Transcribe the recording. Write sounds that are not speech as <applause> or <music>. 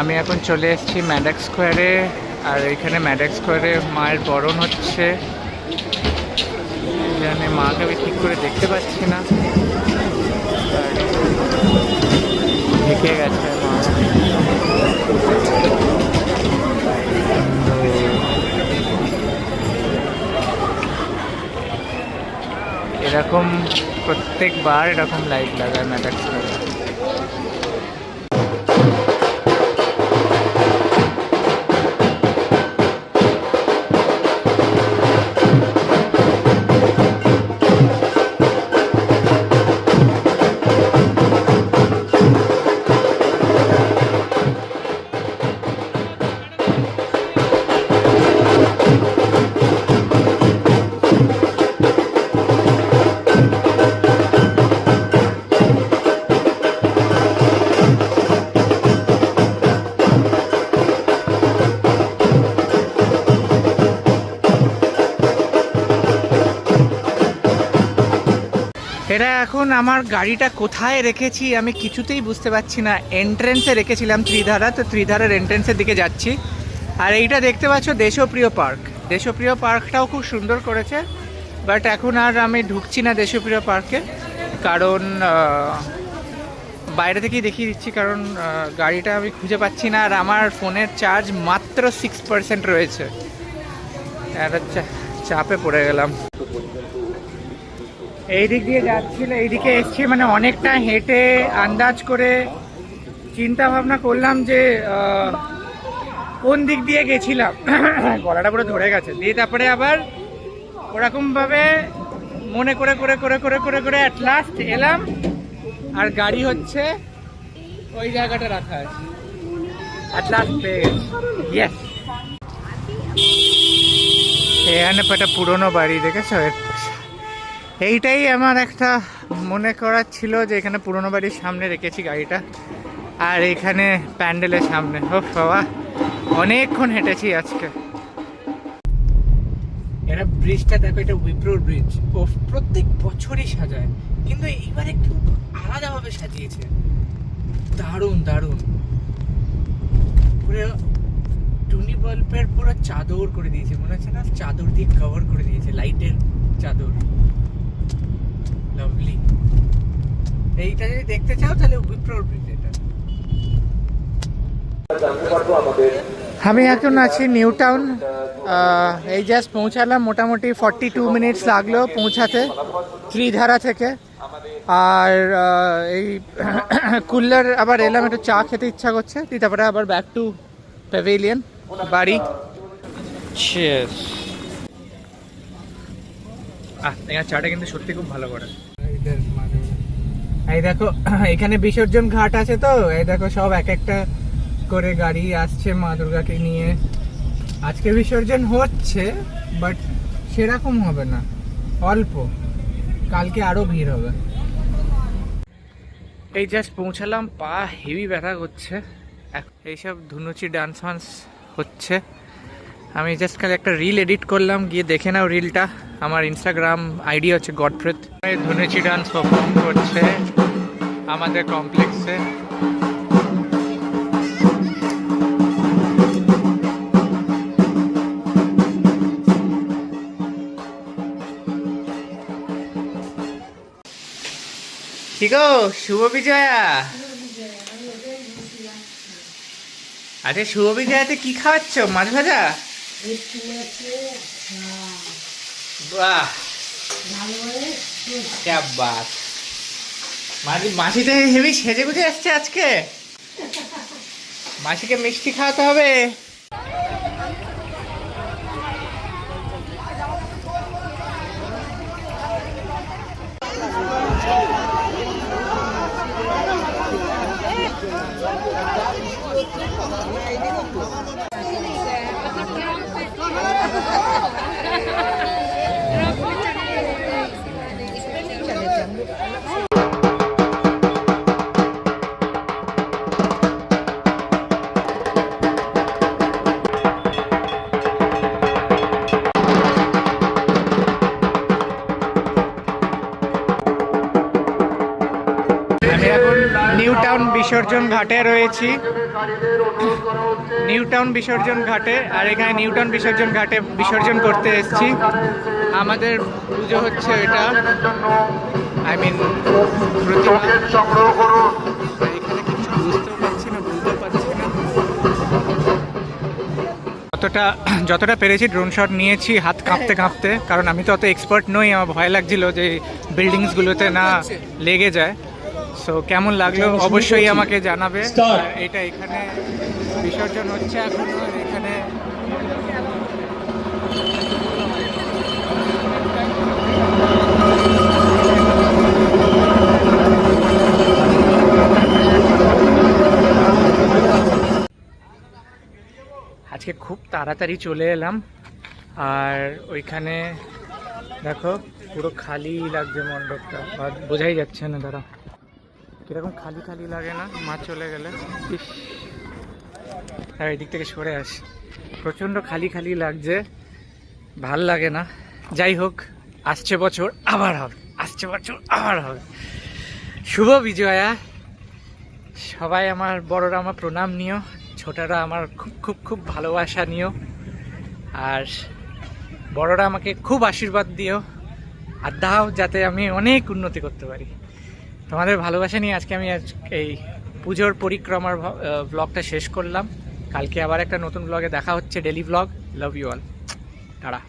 আমি এখন চলে এসেছি ম্যাডাক স্কোয়ারে আর এখানে ম্যাডাক স্কোয়ারে মায়ের বরণ হচ্ছে। জানে মাকে আমি ঠিক করে দেখতে পাচ্ছি না। ঢেকে গেছে মা। এরকম প্রত্যেকবার এরকম লাইট লাগায় ম্যাডাক স্কোয়ারে এরা এখন আমার গাড়িটা কোথায় রেখেছি আমি কিছুতেই বুঝতে পারছি না। এন্ট্রেন্সে রেখেছিলাম ত্রিধারা, তো ত্রিধারার এন্ট্রেন্সের দিকে যাচ্ছি। আর এইটা দেখতে পাচ্ছ দেশপ্রিয় পার্ক। দেশপ্রিয় পার্কটাও খুব সুন্দর করেছে বাট এখন আর আমি ঢুকছি না দেশপ্রিয় পার্কে। কারণ বাইরে থেকেই দেখিয়ে দিচ্ছি, কারণ গাড়িটা আমি খুঁজে পাচ্ছি না, আর আমার ফোনের চার্জ মাত্র সিক্স পার্সেন্ট রয়েছে। একটা চাপে পড়ে গেলাম। এই দিক দিয়ে যাচ্ছিল, এইদিকে এসছি মানে অনেকটা হেঁটে আন্দাজ করে চিন্তা ভাবনা করলাম যে কোন দিক দিয়ে গেছিলাম। <coughs> গলাটা পুরো ধরে গেছে। দিয়ে তারপরে আবার ওরকমভাবে মনে করে করে করে করে করে করে অ্যাট লাস্ট এলাম। আর গাড়ি হচ্ছে ওই জায়গাটা রাখা আছে। অ্যাট লাস্ট পেয়ে গেছি। এখানে একটা পুরনো বাড়ি, দেখেছ? এইটাই আমার একটা মনে করার ছিল যে এখানে পুরনো বাড়ির সামনে রেখেছি গাড়িটা। আর এখানে প্যান্ডেলের সামনে। ও বাবা। অনেকক্ষণ হেঁটেছি আজকে। এরা ব্রিজটা দেখো, এটা উইপ্রোর ব্রিজ ও প্রত্যেক বছরই সাজায়। কিন্তু এইবার একটু আলাদাভাবে সাজিয়েছে। দারুণ দারুণ। পুরো টুনি বাল্বের পুরো চাদর করে দিয়েছে। মনে হচ্ছে না? চাদর দিয়ে কভার করে দিয়েছে লাইটের চাদর। লাভলি এইটা যদি দেখতে চাও তাহলে উইপ্রোর ব্রিজ এটা। আমি এখন আছি নিউ টাউন এই জাস্ট পৌঁছালাম মোটামুটি ফর্টি টু মিনিটস লাগল পৌঁছাতে ত্রিধারা থেকে। আর এই <coughs> কুল্লার আবার এলাম একটু চা খেতে ইচ্ছা করছে তারপরে আবার ব্যাক টু প্যাভিলিয়ন বাড়ি. আহ চাটা কিন্তু সত্যি খুব ভালো করে। এই দেখো, এখানে বিসর্জন ঘাট আছে তো? এই দেখো সব এক একটা করে গাড়ি আসছে মা দুর্গাকে নিয়ে। আজকে বিসর্জন হচ্ছে বাট সেরকম হবে না। অল্প। কালকে আরও ভিড় হবে। এই জাস্ট পৌঁছালাম, পা হেভি ব্যথা করছে। এইসব ধুনুচি ডান্স ফান্স হচ্ছে। আমি জাস্ট খালি একটা রিল এডিট করলাম, গিয়ে দেখে নাও রিলটা আমার ইনস্টাগ্রাম আইডি হচ্ছে গডফ্রেদ ধুনুচি ডান্স পারফর্ম করছে আমাদের কমপ্লেক্সে কি গো, শুভ বিজয়া? আরে শুভ বিজয়াতে কি খাওয়াচ্ছ? মাছ ভাজা? বাহ। বাত মাঝি মাসিতে হেভি সেজে গুজে আসছে আজকে। মাসিকে মিষ্টি খাওয়াতে হবে। বিসর্জন ঘাটে রয়েছি। নিউটাউন বিসর্জন ঘাটে আর এখানে নিউটাউন বিসর্জন ঘাটে বিসর্জন করতে এসেছি। আমাদের পুজো হচ্ছে এটা। আই মিন প্রতিমা। সংগ্রহ করুন এখানে কিছু বুঝতেও পারছি না পারছি না যতটা যতটা পেরেছি ড্রোন শট নিয়েছি হাত কাঁপতে কাঁপতে কারণ আমি তো অত এক্সপার্ট নই আমার ভয় লাগছিল যে বিল্ডিংসগুলোতে না লেগে যায়। সো কেমন লাগল? অবশ্যই আমাকে জানাবে। আর এটা এখানে বিসর্জন হচ্ছে এখন এখানে আজকে খুব তাড়াতাড়ি চলে এলাম। আর ওইখানে দেখো পুরো খালি লাগছে মণ্ডপটা। বোঝাই যাচ্ছে না দাঁড়া কীরকম খালি খালি লাগে না মা চলে গেলে। আর এদিক থেকে সরে আস। প্রচণ্ড খালি খালি লাগছে। ভালো লাগে না। যাই হোক, আসছে বছর, আবার হবে। আসছে বছর, আবার হবে। শুভ বিজয়া। সবাই আমার বড়রা আমার প্রণাম নিও। ছোটরা আমার খুব খুব খুব ভালোবাসা নিও। আর বড়রা আমাকে খুব আশীর্বাদ দিও। আর দাও যাতে আমি অনেক উন্নতি করতে পারি। তোমাদের ভালোবাসা নিয়ে আজকে আমি এই পুজোর পরিক্রমার ব্লগটা শেষ করলাম। কালকে আবার একটা নতুন ব্লগে দেখা হচ্ছে daily blog love you all tata